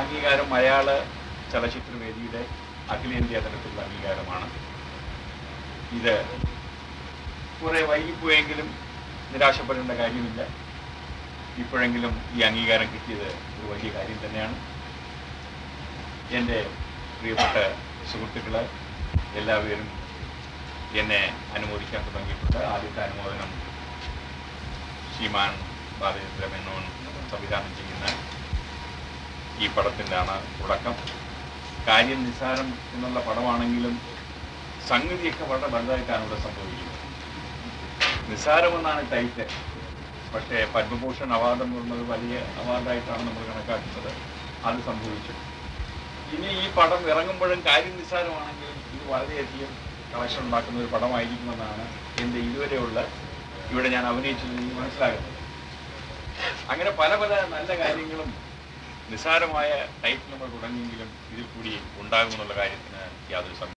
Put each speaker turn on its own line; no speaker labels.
അംഗീകാരം മലയാള ചലച്ചിത്രവേദിയുടെ അഖിലേന്ത്യാ തലത്തിലുള്ള അംഗീകാരമാണ്. ഇത് കുറെ വൈകിപ്പോയെങ്കിലും നിരാശപ്പെടേണ്ട കാര്യമില്ല. ഇപ്പോഴെങ്കിലും ഈ അംഗീകാരം കിട്ടിയത് ഒരു വലിയ കാര്യം തന്നെയാണ്. എന്റെ പ്രിയപ്പെട്ട സുഹൃത്തുക്കളെ എല്ലാവരും എന്നെ അനുമോദിക്കാൻ തുടങ്ങിയിട്ടുണ്ട്. ആദ്യത്തെ അനുമോദനം ശ്രീമാൻ ബാലചന്ദ്ര സംവിധാനം ഈ പടത്തിന്റെയാണ് തുടക്കം. കാര്യം നിസ്സാരം എന്നുള്ള പടമാണെങ്കിലും സംഗതിയൊക്കെ വളരെ വലുതായിട്ടാണ് ഇവിടെ സംഭവിക്കുന്നത്. നിസ്സാരമെന്നാണ് ടൈറ്റ് പക്ഷേ പത്മഭൂഷൺ അവാർഡ് എന്ന് പറയുന്നത് വലിയ അവാർഡായിട്ടാണ് നമ്മൾ കണക്കാക്കുന്നത്. അത് സംഭവിച്ചു. ഇനി ഈ പടം ഇറങ്ങുമ്പോഴും കാര്യം നിസ്സാരമാണെങ്കിലും ഇത് വളരെയധികം കളക്ഷൻ ഉണ്ടാക്കുന്ന ഒരു പടമായിരിക്കുമെന്നാണ് എന്റെ ഇതുവരെയുള്ള ഇവിടെ ഞാൻ അഭിനയിച്ചത് മനസ്സിലാകുന്നത്. അങ്ങനെ പല പല നല്ല കാര്യങ്ങളും നിസ്സാരമായ ടൈപ്പ് നമ്മൾ തുടങ്ങിയെങ്കിലും ഇതിൽ കൂടി ഉണ്ടാകുമെന്നുള്ള കാര്യത്തിന് യാതൊരു